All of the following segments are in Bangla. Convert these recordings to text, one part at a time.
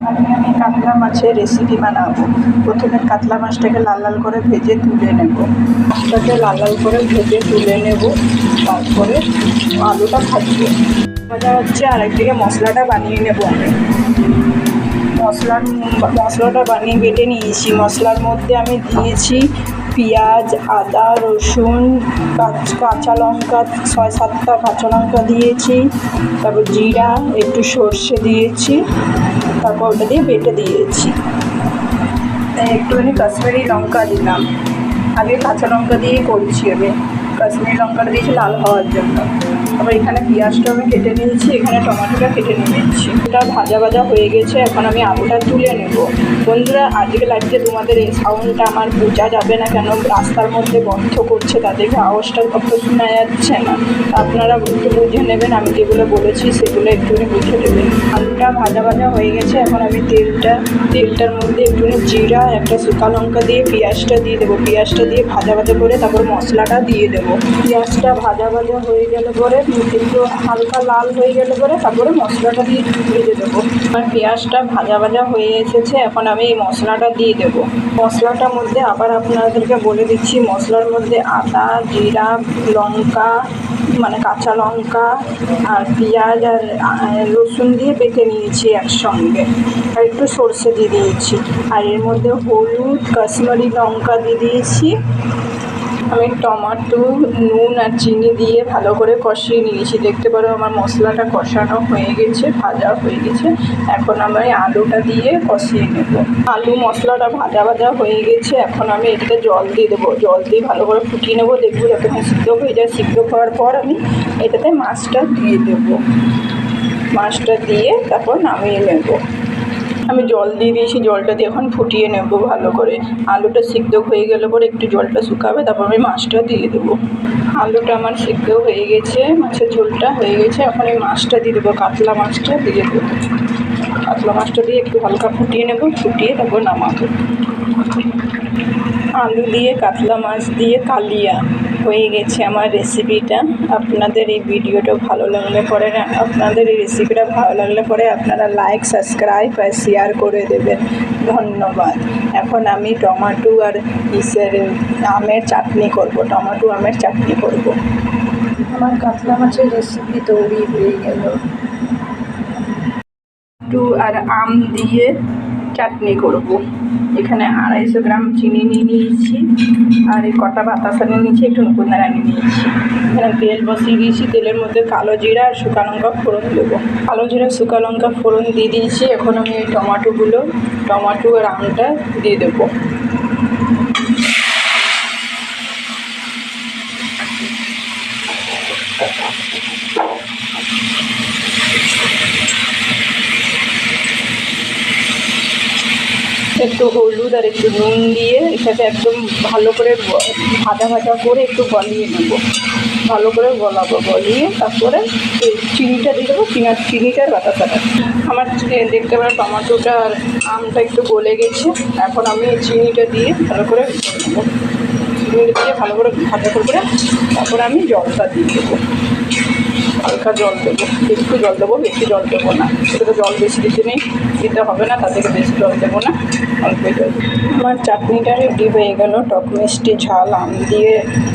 আজকে আমি কাতলা মাছের রেসিপি বানাবো। প্রথমে কাতলা মাছটাকে লাল লাল করে ভেজে তুলে নেব। মাছটাকে লাল লাল করে ভেজে তুলে নেব। তারপরে আলুটা ভাজবো। ভাজা হচ্ছে আর একদিকে মশলাটা বানিয়ে নেব আমি। মশলার মশলাটা বানিয়ে বেটে নিয়েছি। মশলার মধ্যে আমি দিয়েছি পেঁয়াজ, আদা, রসুন, কাঁচ- লঙ্কা, ছয় সাতটা কাঁচা লঙ্কা দিয়েছি। তারপর জিরা, একটু সর্ষে দিয়েছি। তারপর ওটা দিয়ে বেটে দিয়েছি। একটুখানি কাশ্মীরি লঙ্কা দিলাম। আগে কাঁচা লঙ্কা দিয়ে করছি আমি। কাশ্মীরি লঙ্কাটা দিয়েছি লাল হওয়ার জন্য। আবার এখানে পেঁয়াজটা আমি কেটে নিয়েছি, এখানে টমেটোটা কেটে নিয়েছি এটা ভাজা ভাজা হয়ে গেছে, এখন আমি আলুটা তুলে নেব। বন্ধুরা আজকে লাগছে তোমাদের এই সাউন্ডটা আমার বোঝা যাবে না কেন, রাস্তার মধ্যে বন্ধ করছে তাদেরকে আওয়াজটা কত শোনা যাচ্ছে না। আপনারা একটু বুঝে নেবেন, আমি যেগুলো বলেছি সেগুলো একটুখানি বুঝে নেবেন। আলুটা ভাজা ভাজা হয়ে গেছে, এখন আমি তেলটা, তেলটার মধ্যে একটুখানি জিরা, একটা শুকা লঙ্কা দিয়ে পেঁয়াজটা দিয়ে দেবো। পেঁয়াজটা দিয়ে ভাজা ভাজা করে তারপর মশলাটা দিয়ে দেবো। পেঁয়াজটা ভাজা ভাজা হয়ে গেলে পরে একটু হালকা লাল হয়ে গেলে পরে তারপরে মশলাটা দিয়ে ভেজে দেবো। আর পেঁয়াজটা ভাজা ভাজা হয়ে এসেছে, এখন আমি এই মশলাটা দিয়ে দেবো। মশলাটার মধ্যে আবার আপনাদেরকে বলে দিচ্ছি, মশলার মধ্যে আদা, জিরা, লঙ্কা মানে কাঁচা লঙ্কা আর পেঁয়াজ আর রসুন দিয়ে বেটে নিয়েছি একসঙ্গে। আর একটু সর্ষে দিয়ে দিয়েছি। আর এর মধ্যে হলুদ, কাশ্মীরি লঙ্কা দিয়ে দিয়েছি। আমি টমাটো, নুন আর চিনি দিয়ে ভালো করে কষিয়ে নিয়েছি। দেখতে পারো আমার মশলাটা কষানো হয়ে গেছে, ভাজা হয়ে গেছে। এখন আমি আলুটা দিয়ে কষিয়ে নেব। আলু মশলাটা ভাজা ভাজা হয়ে গেছে। এখন আমি এটাতে জল দিয়ে দেবো। জল দিয়ে ভালো করে ফুটিয়ে নেব। দেখব যতক্ষণ সিদ্ধ হয়ে যায়, সিদ্ধ হওয়ার পর আমি এটাতে মাছটা দিয়ে দেবো। মাছটা দিয়ে তারপর নামিয়ে নেব। আমি জল দিয়ে দিয়েছি, জলটা দিয়ে এখন ফুটিয়ে নেব ভালো করে। আলুটা সিদ্ধ হয়ে গেলে পরে একটু জলটা শুকাবে, তারপর আমি মাছটা দিয়ে দেবো। আলুটা আমার সিদ্ধ হয়ে গেছে, মাছের ঝোলটা হয়ে গেছে। এখন এই মাছটা দিয়ে দেবো, কাতলা মাছটা দিয়ে দেবো। কাতলা মাছটা দিয়ে একটু হালকা ফুটিয়ে নেব, ফুটিয়ে তারপর নামাবো। আলু দিয়ে, কাতলা মাছ দিয়ে কালিয়া হয়ে গেছে আমার রেসিপিটা আপনাদের এই ভিডিওটা ভালো লাগলে পরে আপনাদের এই রেসিপিটা ভালো লাগলে পরে আপনারা লাইক সাবস্ক্রাইব আর শেয়ার করে দেবেন। ধন্যবাদ। এখন আমি টমাটো আর ইসের আমের চাটনি করব, টমাটো আমের চাটনি করব। আমার কাতলা মাছের রেসিপি তৈরি হয়ে গেল। টু আর আম দিয়ে চাটনি করব। এখানে আড়াইশো গ্রাম চিনি নিয়ে নিয়েছি। আর এই কটা বাতাসা নিয়ে নিয়েছি, একটু নকুনদানা নিয়ে নিয়েছি। এখানে তেল বসিয়ে দিয়েছি, তেলের মধ্যে কালো জিরা আর শুকা লঙ্কা ফোড়ন দেবো। কালো জিরা শুকা লঙ্কা ফোড়ন দিয়ে দিয়েছি। এখন আমি এই টমাটোগুলো, টমাটো আর আমটা দিয়ে দেবো। একটু হলুদ আর একটু নুন দিয়ে এটাকে একদম ভালো করে ভাজা ভাজা করে একটু গলিয়ে নেব। ভালো করে গলাবো, গলিয়ে তারপরে চিনিটা দিয়ে দেবো, চিনা চিনিটার বাতাসাটা আমার দেখতে পারো টমাটোটা আর আমটা একটু গলে গেছে। এখন আমি চিনিটা দিয়ে ভালো করে নেব। চিনিটা দিয়ে ভালো করে ভাজা করে করে তারপরে আমি জলটা দিয়ে দেবো। হালকা জল দেবো। একটু জল দেবো, বেশি জল দেবো না। সেটাতে জল বেশি বেশি নেই, দিতে হবে না, তার থেকে বেশি জল দেবো না। অল্পই জল আমার চাটনিটা রেডি হয়ে গেল, টক মিষ্টি, ঝাল, আম দিয়ে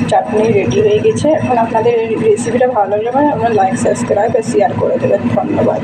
চাটনি রেডি হয়ে গেছে। এখন আপনাদের রেসিপিটা ভালো আপনার আপনারা লাইক সাবস্ক্রাইব আর শেয়ার করে দেবেন। ধন্যবাদ।